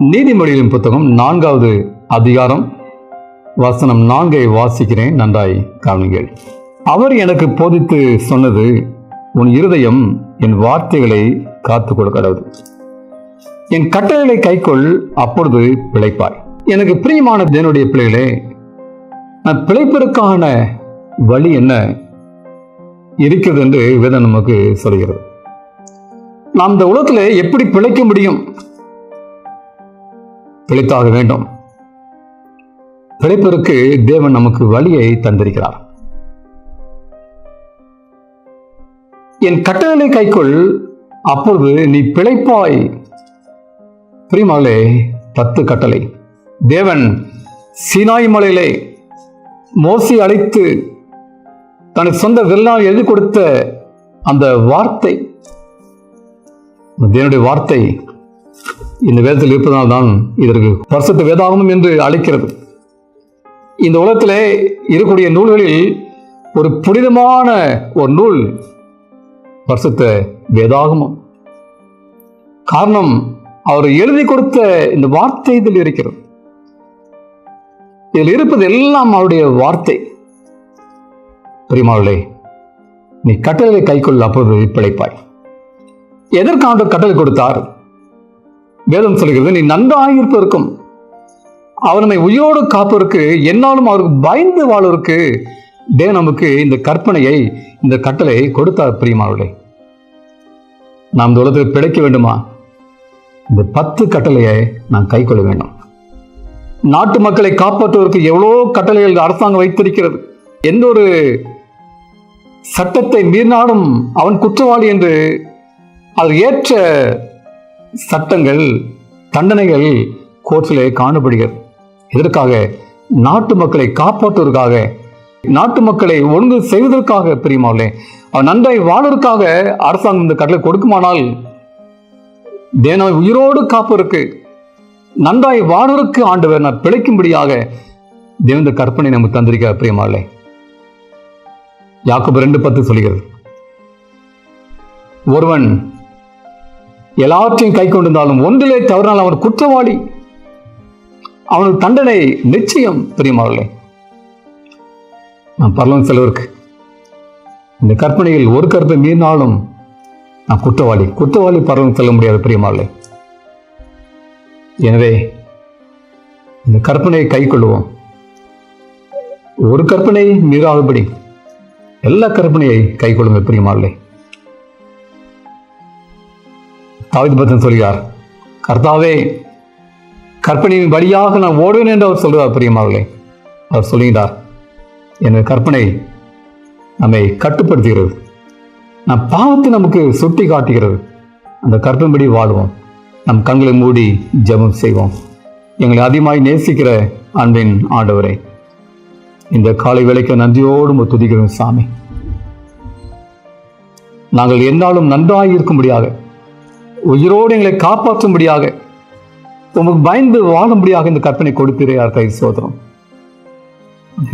நீதிமொழிகளின் புத்தகம் நான்காவது அதிகாரம் வசனம் நான்கை வாசிக்கிறேன் நன்றாய் கவனிங்கள் அவர் எனக்கு போதித்து சொன்னது உன் இருதயம் என் வார்த்தைகளை காத்து கடவுள். என் கட்டளைகளை கைக்கொள் அப்பொழுது பிழைப்பாய். எனக்கு பிரியமான தேவனுடைய பிள்ளைகளே நான் பிழைப்பதற்கான வழி என்ன இருக்கிறது என்று வேதம் நமக்கு சொல்கிறது. நாம் இந்த உலகத்தில் எப்படி பிழைக்க முடியும்? பிழைத்தாக வேண்டும். பிழைப்பதற்கு தேவன் நமக்கு வழியை தந்திருக்கிறார். என் கட்டளை கைக்குள் அப்பொழுது நீ பிழைப்பாய். பிரிமாலே பத்து கட்டளை. தேவன் சீனாய் மலையிலே மோசி அழைத்து தனக்கு சொந்த வில்லா எழுதி கொடுத்த அந்த வார்த்தை தேவனுடைய வார்த்தை இந்த வேதத்தில் இருப்பதனால் தான் இதற்கு பரிசுத்த வேதாகமம் என்று அழைக்கிறது. இந்த உலகத்திலே இருக்கக்கூடிய நூல்களில் ஒரு புனிதமான ஒரு நூல் பரிசுத்த வேதாகமம். காரணம் அவர் எழுதி கொடுத்த இந்த வார்த்தை இதில் இருக்கிறது. இதில் இருப்பது எல்லாம் அவருடைய வார்த்தை. பிரிமாவளே நீ கட்டளை கைக்கொள்ள அப்போது பிழைப்பாய். எதற்கு கட்டளை கொடுத்தார்? வேதம் சொல்கிறது நீ நன்றாயிருப்பதற்கும் அவர் நம்மை உயிரோடு காப்பதற்கு என்னாலும் அவருக்கு பயந்து வாழ்வதற்கு தே நமக்கு இந்த கற்பனையை இந்த கட்டளை கொடுத்தார் பிரியமாவளே நாம் இந்த உலகத்தில் பிழைக்க வேண்டுமா? இந்த பத்து கட்டளையை நாம் கைக்கொள்ள வேண்டும். நாட்டு மக்களை காப்பாற்றுவதற்கு எவ்வளோ கட்டளைகள் அரசாங்கம் வைத்திருக்கிறது. எந்த ஒரு சட்டத்தை மீறினாலும் அவன் குற்றவாளி என்று அது ஏற்ற சட்டங்கள் தண்டனைகள் கோர்ட்டிலே காணப்படுகிறது இதற்காக நாட்டு மக்களை காப்பாற்றுவதற்காக நாட்டு மக்களை ஒழுங்கு செய்வதற்காக பிரியமாவளே நன்றாய் வாழ்வதற்காக அரசாங்கம் இந்த கடலை கொடுக்குமானால் தேவனை உயிரோடு காப்பதற்கு நன்றாய் வாழ்வதற்கு ஆண்டவர் நான் பிழைக்கும்படியாக தேவந்த கற்பனை நமக்கு தந்திருக்க பிரியமாலே யாக்கோபு ரெண்டு பத்து சொல்கிறது ஒருவன் எல்லாவற்றையும் கை கொண்டிருந்தாலும் ஒன்றிலே தவறினால் அவன் குற்றவாளி. அவனுக்கு தண்டனை நிச்சயம் பிரியமாவர்களே நான் பரலவன் செலவருக்கு இந்த கற்பனையில் ஒரு கருத்தை மீறினாலும் நான் குற்றவாளி. குற்றவாளி பரவம் செல்ல முடியாது பிரியமாலே எனவே இந்த கற்பனையை கை கொள்ளுவோம். ஒரு கற்பனை மீறாதபடி எல்லா கற்பனையை கை கொள்ளுங்கள் பிரியமாலே தாவித பத்தன் சொல்கிறார் கர்த்தாவே கற்பனையின் வழியாக நான் ஓடுவேன் என்று அவர் சொல்கிறார் பிரியமாவர்களே அவர் சொல்கிறார் எனது கற்பனை நம்மை கட்டுப்படுத்துகிறது. நம் பாவத்தை நமக்கு சுட்டி காட்டுகிறது அந்த கற்பன்படி வாழ்வோம். நம் கண்களை மூடி ஜெபம் செய்வோம். எங்களை அதிகமாய் நேசிக்கிற அன்பின் ஆண்டவரே இந்த காலை வேலைக்கு நன்றியோடு துதிக்கிறோம் சாமி. நாங்கள் என்னாலும் நன்றாக இருக்கும்படியாக உயிரோடு எங்களை காப்பாற்றும்படியாக உமக்கு பயந்து வாழும்படியாக இந்த கற்பனை கொடுத்தீரே கை சோதரம்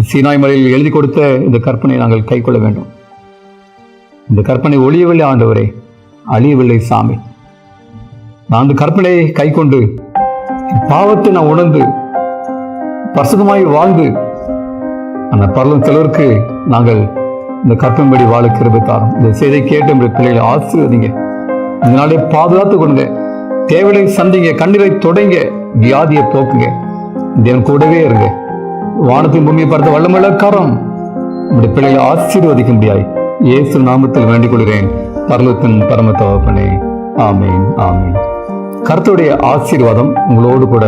சீனாய் மலையில் எழுதி கொடுத்த இந்த கற்பனை நாங்கள் கை கொள்ள வேண்டும். இந்த கற்பனை ஒழியவில்லை ஆண்டவரே அழியவில்லை சாமி. நான் அந்த கற்பனையை கை கொண்டு பாவத்தை நான் உணர்ந்து பரிசுத்தமாய் வாழ்ந்து அந்த பரலும் சிலருக்கு நாங்கள் இந்த கற்பன்படி வாழ கிருபை தாரோம். இந்த செய்தியை கேட்டு பிள்ளைகளை ஆசிர்வதிங்க இதனாலே பாதுகாத்து கொள்ளுங்க. தேவையை சந்திங்க கண்ணீரை தொடங்க வியாதியை போக்குங்க. தேவன் கூடவே இருங்க. வானத்தின் பூமியை பார்த்த வல்லமுள்ள கரம் உங்களுடைய பிள்ளைகளை ஆசீர்வதிக்க முடியாது இயேசு நாமத்தில் வேண்டிக் கொள்கிறேன். பரலத்தின் பரம தகப்பனே ஆமீன் ஆமீன். கருத்துடைய ஆசீர்வாதம் உங்களோடு கூட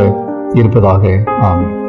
இருப்பதாக ஆமேன்.